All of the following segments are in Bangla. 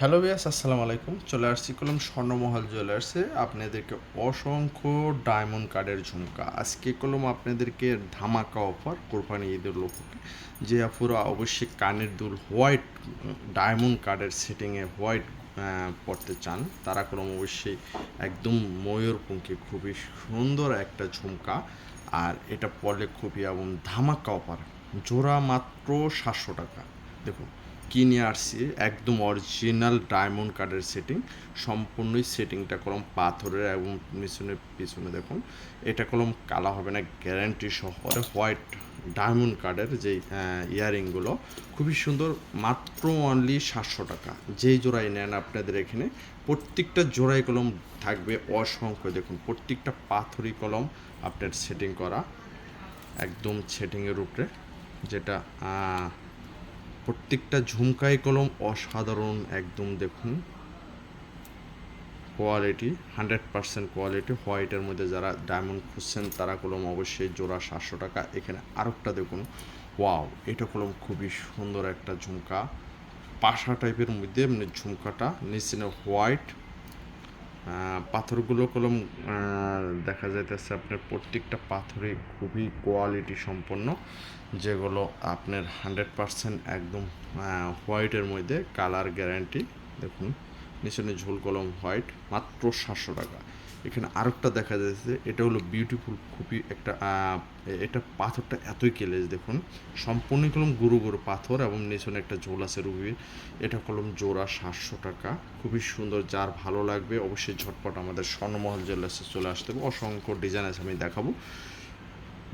হ্যালো বিয়াস আসসালামু আলাইকুম। চলে আসছি কলম স্বর্ণমহল জুয়েলার্সে। আপনাদেরকে অসংখ্য ডায়মন্ড কার্ডের ঝুমকা। আজকে কলম আপনাদেরকে ধামাকা অফার কোরবানি ঈদের লোককে যে আপুরা অবশ্যই কানের দুল হোয়াইট, ডায়মন্ড কার্ডের সেটিংয়ে হোয়াইট পড়তে চান, তারা কলম অবশ্যই একদম ময়ূরপঙ্খী, খুবই সুন্দর একটা ঝুমকা। আর এটা পড়লে খুবই এবং ধামাকা অফার। জোড়া মাত্র সাতশো টাকা। দেখুন কিনে আসছি? একদম অরিজিনাল ডায়মন্ড কার্ডের সেটিং সম্পূর্ণই সেটিংটা কলম পাথরের এবং পিছনে পিছনে দেখুন। এটা কলম কালা হবে না গ্যারান্টি সহ। হোয়াইট ডায়মন্ড কার্ডের যে ইয়ারিংগুলো খুবই সুন্দর, মাত্র অনলি সাতশো টাকা। যেই জোড়াই নেন আপনাদের এখানে, প্রত্যেকটা জোড়াই কলম থাকবে অসংখ্য। দেখুন, প্রত্যেকটা পাথরি কলম আপনার সেটিং করা, একদম সেটিংয়ের উপরে, যেটা প্রত্যেকটা ঝুমকাই কলম অসাধারণ একদম দেখুন। কোয়ালিটি হান্ড্রেড পার্সেন্ট কোয়ালিটি হোয়াইটের মধ্যে যারা ডায়মন্ড খুঁজছেন, তারা কলম অবশ্যই জোড়া সাতশো টাকা। এখানে আর একটা দেখুন। ওয়াও এটা কলম খুবই সুন্দর একটা ঝুমকা। পাশা টাইপের মধ্যে মানে ঝুমকাটা, নিচে হোয়াইট পাথরগুলো কলম দেখা যাইতেছে আপনার প্রত্যেকটা পাথরে খুবই কোয়ালিটি সম্পন্ন, যেগুলো আপনার হান্ড্রেড পারসেন্ট একদম হোয়াইটের মধ্যে কালার গ্যারান্টি দেখুন নিচনে ঝোল কলম হোয়াইট মাত্র সাতশো টাকা। এখানে আরেকটা দেখা যাচ্ছে, এটা হলো বিউটিফুল খুবই একটা এটা পাথরটা এতই কেলেজ দেখুন। সম্পূর্ণ কলম গুরু গুরু পাথর এবং নিচনে একটা ঝোল আছে রুবির। এটা কলম জোড়া সাতশো টাকা, খুবই সুন্দর, যার ভালো লাগবে অবশ্যই ঝটপট আমাদের স্বর্ণমহল জুয়েলার্সে চলে আসতে হবে। অসংখ্য ডিজাইন আছে, আমি দেখাবো।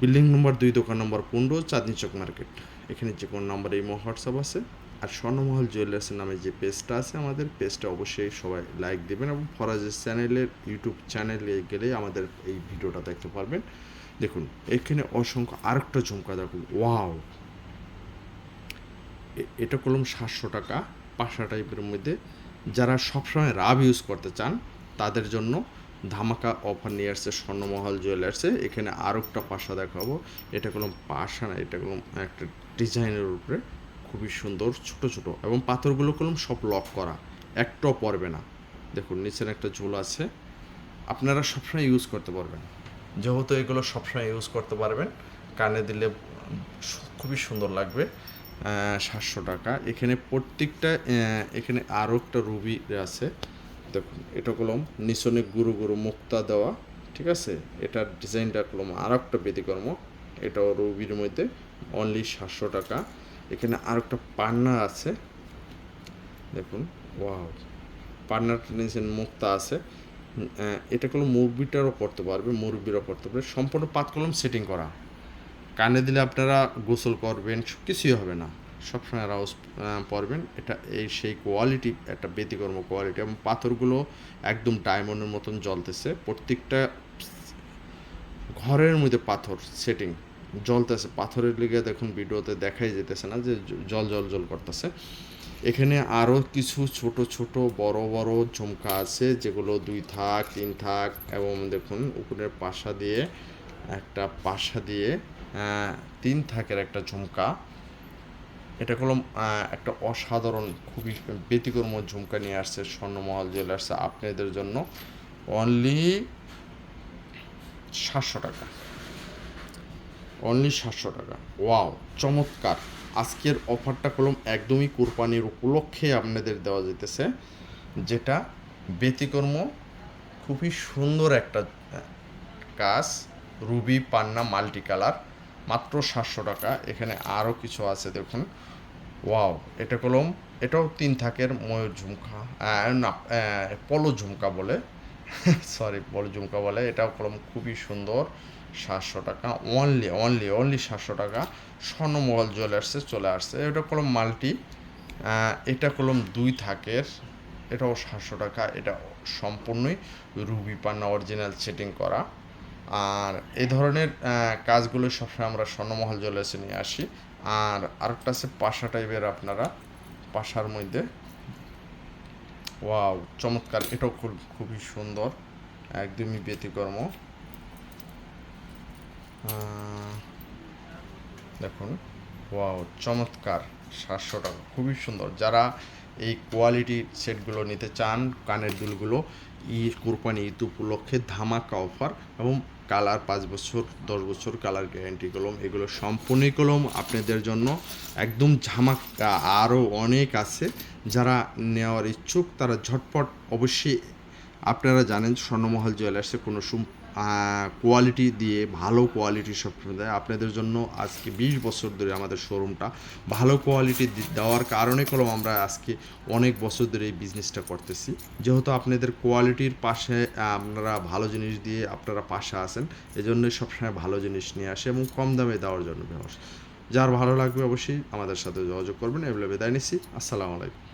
বিল্ডিং নম্বর দুই, দোকান নম্বর পনেরো, চাঁদনি চক মার্কেট। এখানে যে কোনো নম্বরে এই হোয়াটসঅ্যাপ আছে। আর স্বর্ণমহল জুয়েলার্সের নামে যে পেজটা আছে আমাদের, পেজটা অবশ্যই সবাই লাইক দেবেন এবং ফরাজের চ্যানেলের ইউটিউব চ্যানেলে গেলে আমাদের এই ভিডিওটা দেখতে পারবেন। দেখুন, এখানে অসংখ্য আরেকটা ঝুমকা দেখুন। ওয়াও! এটা করলাম সাতশো টাকা পাঁচশো টাইপের মধ্যে। যারা সবসময় রাব ইউজ করতে চান, তাদের জন্য ধামাকা অফার নিয়ে আসছে স্বর্ণমহল জুয়েলার্সে। এখানে আরও একটা পাশা দেখাবো। এটা কলম পাশা না, এটা কলম একটা ডিজাইনের উপরে। খুবই সুন্দর, ছোট ছোট এবং পাথরগুলো কলম সব লক করা, একটাও পড়বে না। দেখুন, নিচের একটা ঝোল আছে। আপনারা সবসময় ইউজ করতে পারবেন। যেহেতু এগুলো সবসময় ইউজ করতে পারবেন, কানে দিলে খুবই সুন্দর লাগবে। সাতশো টাকা। এখানে প্রত্যেকটা এখানে আরও একটা রুবি আছে। দেখুন, এটা কলম নিচনে গুরু গুরু মুক্তা দেওয়া, ঠিক আছে? এটার ডিজাইনটা কলম আর একটা ব্যতিকর্ম এটাও রুবির মধ্যে অনলি সাতশো টাকা। এখানে আর একটা পান্না আছে। দেখুন, ওয়াও পার্টনারটা নিয়েছেন মুক্তা আছে। এটা কোনো মুরগিটারও করতে পারবে মুরগিরও করতে পারবে। সম্পূর্ণ পাত কলম সেটিং করা। কানে দিলে আপনারা গোসল করবেন, কিছুই হবে না। সবসময় রাউস পরবেন। এটা এই সেই কোয়ালিটি একটা ব্যতিকর্ম কোয়ালিটি এবং পাথরগুলো একদম ডায়মন্ডের মতন জ্বলতেছে। প্রত্যেকটা ঘরের মধ্যে পাথর সেটিং জ্বলতেছে পাথরের লেগে দেখুন ভিডিওতে দেখাই যেতেছে না যে জল জল জল করতেছে। এখানে আরও কিছু ছোট ছোট বড় বড় ঝুমকা আছে, যেগুলো দুই থাক, তিন থাক এবং দেখুন উপরের পাশা দিয়ে একটা পাশা দিয়ে তিন থাকের একটা ঝুমকা। এটা হলো একটা অসাধারণ, খুবই ব্যতিক্রম ঝুমকা নিয়ে আসছে স্বর্ণমহল জুয়েলার্স। আপনাদের জন্য অনলি সাতশো টাকা। অনলি সাতশো টাকা। ওয়াও, চমৎকার। আজকের অফারটা কলম একদমই কোরবানির উপলক্ষে আপনাদের দেওয়া যেতেছে, যেটা ব্যতিকর্ম, খুবই সুন্দর একটা কাজ, রুবি, পান্না, মাল্টি কালার, মাত্র সাতশো টাকা। এখানে আরও কিছু আছে, দেখুন। ওয়াও, এটা কলম, এটাও তিন থাকের ময়ূর ঝুমকা না পলো ঝুমকা বলে। সরি পলো ঝুমকা বলে। এটাও কলম খুবই সুন্দর। সাতশো টাকা। অনলি অনলি অনলি সাতশো টাকা। স্বর্ণমহল জুয়েলার্সে চলে আসছে। এটা কলম মাল্টি। এটা কলম দুই থাকের। এটাও সাতশো টাকা। এটা সম্পূর্ণই রুবি পান্না অরিজিনাল সেটিং করা। আর এই ধরনের কাজগুলো সবসময় আমরা স্বর্ণমহল জুয়েলার্সে নিয়ে আসি। আর আরেকটা আছে পাশা টাইপের আপনারা। পাশার মধ্যে ওয়াও চমৎকার। এটাও খুব, খুবই সুন্দর। একদমই ব্যতিকর্ম। দেখুন। ওয়াও চমৎকার। সাতশো টাকা। খুবই সুন্দর। যারা এই কোয়ালিটির সেটগুলো নিতে চান, কানের দুলগুলো ঈদ কোরবানি, ঈদ উপলক্ষে ধামাকা অফার এবং কালার পাঁচ বছর, দশ বছর কালার গ্যারেন্টি কলম, এগুলো সম্পূর্ণই কলম আপনাদের জন্য। একদম ঝামাকা আরও অনেক আছে, যারা নেওয়ার ইচ্ছুক তারা ঝটপট অবশ্যই আপনারা জানেন, স্বর্ণমহল জুয়েলার্সে কোনো কোয়ালিটি দিয়ে, ভালো কোয়ালিটি সবসময় দেয়। আপনাদের জন্য আজকে বিশ বছর ধরে আমাদের শোরুমটা ভালো কোয়ালিটি দেওয়ার কারণে কলম আমরা আজকে অনেক বছর ধরে এই বিজনেসটা করতেছি। যেহেতু আপনাদের কোয়ালিটির পাশে আপনারা ভালো জিনিস দিয়ে আপনারা পাশে আছেন এজন্যই সবসময় ভালো জিনিস নিয়ে আসে এবং কম দামে দেওয়ার জন্য ব্যবস্থা যার ভালো লাগবে অবশ্যই আমাদের সাথে যোগাযোগ করবেন। এগুলো বিদায় নিচ্ছি। আসসালামু আলাইকুম।